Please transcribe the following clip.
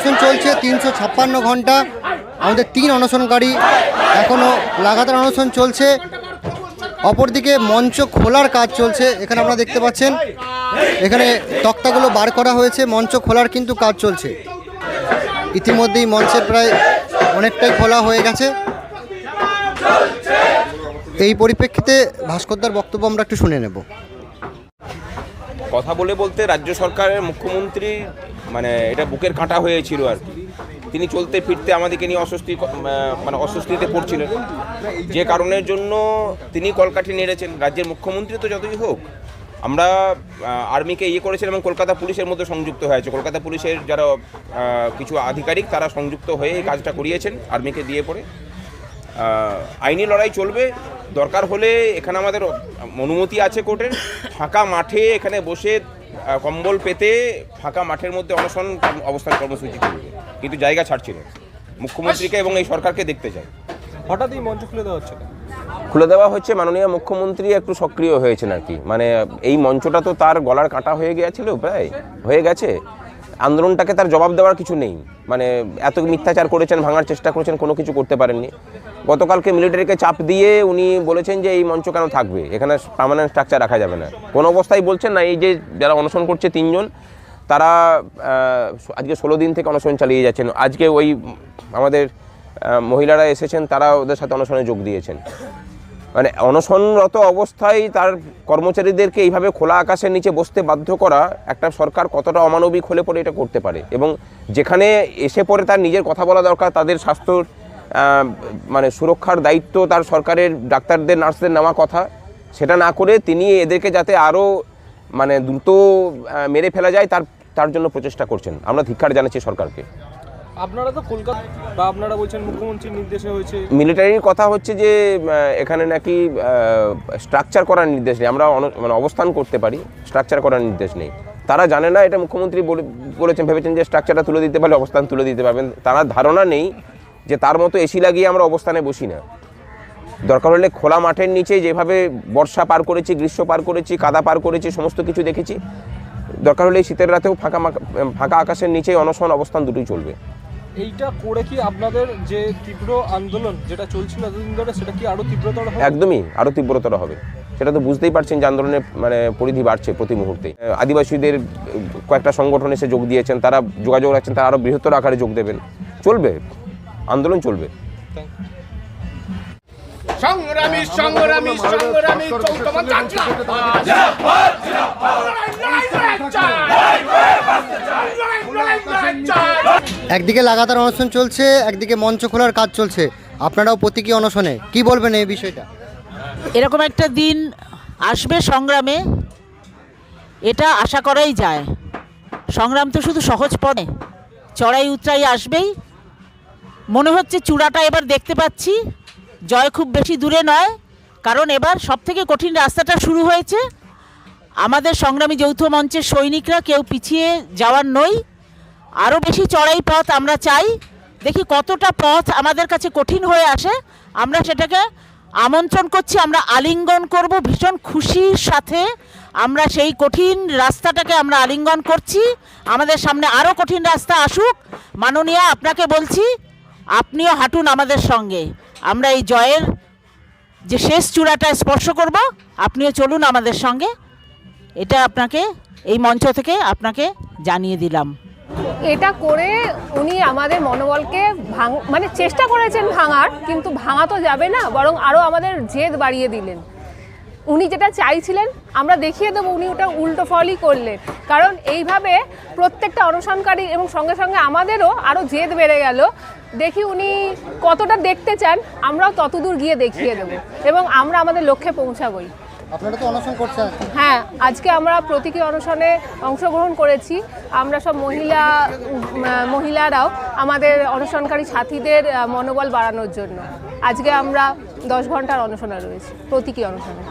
অনশন চলছে, তিনশো ছাপ্পান্ন ঘণ্টা। আমাদের তিন অনশনকারী এখনও লাগাতার অনশন চলছে। অপরদিকে মঞ্চ খোলার কাজ চলছে, এখানে আপনারা দেখতে পাচ্ছেন। এখানে তক্তাগুলো বার করা হয়েছে, মঞ্চ খোলার কিন্তু কাজ চলছে। ইতিমধ্যেই মঞ্চের প্রায় অনেকটাই খোলা হয়ে গেছে। এই পরিপ্রেক্ষিতে ভাস্করদার বক্তব্য আমরা একটু শুনে নেব। কথা বলে বলতে রাজ্য সরকারের মুখ্যমন্ত্রী মানে এটা বুকের কাঁটা হয়েছিল আর কি। তিনি চলতে ফিরতে আমাদেরকে নিয়ে অস্বস্তি মানে অস্বস্তিতে পড়ছিলেন। যে কারণের জন্য তিনি কলকাঠি নেড়েছেন। রাজ্যের মুখ্যমন্ত্রী তো যতই হোক, আমরা আর্মিকে ইয়ে করেছিলাম এবং কলকাতা পুলিশের মধ্যে সংযুক্ত হয়েছে কলকাতা পুলিশের যারা কিছু আধিকারিক, তারা সংযুক্ত হয়ে এই কাজটা করিয়েছেন, আর্মিকে দিয়ে পড়ে। আইনি লড়াই চলবে। দরকার হলে এখানে আমাদের অনুমতি আছে কোর্টের। ফাঁকা মাঠে এখানে বসে কম্বল পেতে ফাঁকা মাঠের মধ্যে অনশন অবস্থান কর্মসূচি করবে কিন্তু জায়গা ছাড়ছিল না। মুখ্যমন্ত্রীকে এবং এই সরকারকে দেখতে চাই। হঠাৎই মঞ্চ খুলে দেওয়া হচ্ছে খুলে দেওয়া হচ্ছে মাননীয় মুখ্যমন্ত্রী একটু সক্রিয় হয়েছেন আর কি মানে এই মঞ্চটা তো তার গলার কাটা হয়ে গিয়েছিল প্রায় হয়ে গেছে। আন্দোলনটাকে তার জবাব দেওয়ার কিছু নেই। মানে এত মিথ্যাচার করেছেন, ভাঙার চেষ্টা করেছেন, কোনো কিছু করতে পারেননি। গতকালকে মিলিটারিকে চাপ দিয়ে উনি বলেছেন যে এই মঞ্চ কেন থাকবে? এখানে পার্মানেন্ট স্ট্রাকচার রাখা যাবে না। কোনো অবস্থায় বলছেন না, এই যে যারা অনশন করছে তিনজন, তারা আজকে ষোলো দিন থেকে অনশন চালিয়ে যাচ্ছেন। আজকে ওই আমাদের মহিলারা এসেছেন, তারা ওদের সাথে অনশনে যোগ দিয়েছেন। মানে অনশনরত অবস্থায় তার কর্মচারীদেরকে এইভাবে খোলা আকাশের নিচে বসতে বাধ্য করা একটা সরকার কতটা অমানবিক হলে পরে এটা করতে পারে। এবং যেখানে এসে পরে তার নিজের কথা বলা দরকার, তাদের স্বাস্থ্যর মানে সুরক্ষার দায়িত্ব তার সরকারের, ডাক্তারদের, নার্সদের নেওয়া কথা। সেটা না করে তিনি এদেরকে যাতে আরও মানে দ্রুত মেরে ফেলা যায়, তার তার জন্য প্রচেষ্টা করছেন। আমরা ধিক্ষার জানাচ্ছি সরকারকে। আপনারা তো কলকাতা বা আপনারা বলছেন মুখ্যমন্ত্রীর নির্দেশে হয়েছে। মিলিটারির কথা হচ্ছে যে এখানে নাকি স্ট্রাকচার করার নির্দেশ নেই। আমরা মানে অবস্থান করতে পারি স্ট্রাকচার করার নির্দেশ নেই। তারা জানে না, এটা মুখ্যমন্ত্রী বলে, বলেছেন, ভেবেছেন যে স্ট্রাকচারটা তুলে দিতে পারলে অবস্থান তুলে দিতে পারবেন। তারা ধারণা নেই যে তার মতো এসি লাগিয়ে আমরা অবস্থানে বসি না। দরকার হলে খোলা মাঠের নিচে যেভাবে বর্ষা পার করেছি, গ্রীষ্ম পার করেছি, কাদা পার করেছি, সমস্ত কিছু দেখেছি। দরকার হলে শীতের রাতেও ফাঁকা ফাঁকা আকাশের নিচে অনশন অবস্থান দুটোই চলবে। এইটা করে কি আপনাদের যে তীব্র আন্দোলন যেটা চলছিল এতদিন ধরে সেটা কি আরও তীব্রতর হবে? একদমই আরও তীব্রতর হবে। সেটা তো বুঝতেই পারছেন যে আন্দোলনের মানে পরিধি বাড়ছে প্রতি মুহূর্তে। আদিবাসীদের কয়েকটা সংগঠন এসে যোগ দিয়েছেন তারা যোগাযোগ রাখছেন তারা আরও বৃহত্তর আকারে যোগ দেবেন। চলবে আন্দোলন চলবে। সংগ্রামী সংগ্রামী সংগ্রামী একদিকে লাগাতার অনশন চলছে, একদিকে মঞ্চ খোলার কাজ চলছে। আপনারাও প্রতীকী অনশনে, কি বলবেন এই বিষয়টা? এরকম একটা দিন আসবে সংগ্রামে, এটা আশা করাই যায়। সংগ্রাম তো শুধু সহজ পড়ে চড়াই উতরাই আসবেই। মনে হচ্ছে চূড়াটা এবার দেখতে পাচ্ছি, জয় খুব বেশি দূরে নয়, কারণ এবার সবথেকে কঠিন রাস্তাটা শুরু হয়েছে। আমাদের সংগ্রামী যৌথ মঞ্চের সৈনিকরা কেউ পিছিয়ে যাওয়ার নই আরও বেশি চড়াই পথ আমরা চাই। দেখি কতটা পথ আমাদের কাছে কঠিন হয়ে আসে। আমরা সেটাকে আমন্ত্রণ করছি, আমরা আলিঙ্গন করব। ভীষণ খুশির সাথে আমরা সেই কঠিন রাস্তাটাকে আমরা আলিঙ্গন করছি। আমাদের সামনে আরও কঠিন রাস্তা আসুক। মাননীয়া, আপনাকে বলছি, আপনিও হাঁটুন আমাদের সঙ্গে। আমরা এই জয়ের যে শেষ চূড়াটা স্পর্শ করব, আপনিও চলুন আমাদের সঙ্গে। এটা আপনাকে, এই মঞ্চ থেকে আপনাকে জানিয়ে দিলাম। এটা করে উনি আমাদের মনোবলকে ভাঙ মানে চেষ্টা করেছেন ভাঙার, কিন্তু ভাঙা তো যাবে না, বরং আরও আমাদের জেদ বাড়িয়ে দিলেন। উনি যেটা চাইছিলেন, আমরা দেখিয়ে দেবো উনি ওটা উল্টো ফলই করলেন। কারণ এইভাবে প্রত্যেকটা অনশনকারী এবং সঙ্গে সঙ্গে আমাদেরও আরও জেদ বেড়ে গেল। দেখি উনি কতটা দেখতে চান, আমরাও ততদূর গিয়ে দেখিয়ে দেবো। এবং আমরা আমাদের লক্ষ্যে পৌঁছাবই। হ্যাঁ আজকে আমরা প্রতীকী অনশনে অংশগ্রহণ করেছি। আমরা সব মহিলা মহিলারাও আমাদের অনশনকারী সাথীদের মনোবল বাড়ানোর জন্য। আজকে আমরা দশ ঘণ্টার অনশনে রয়েছি, প্রতীকী অনশনে।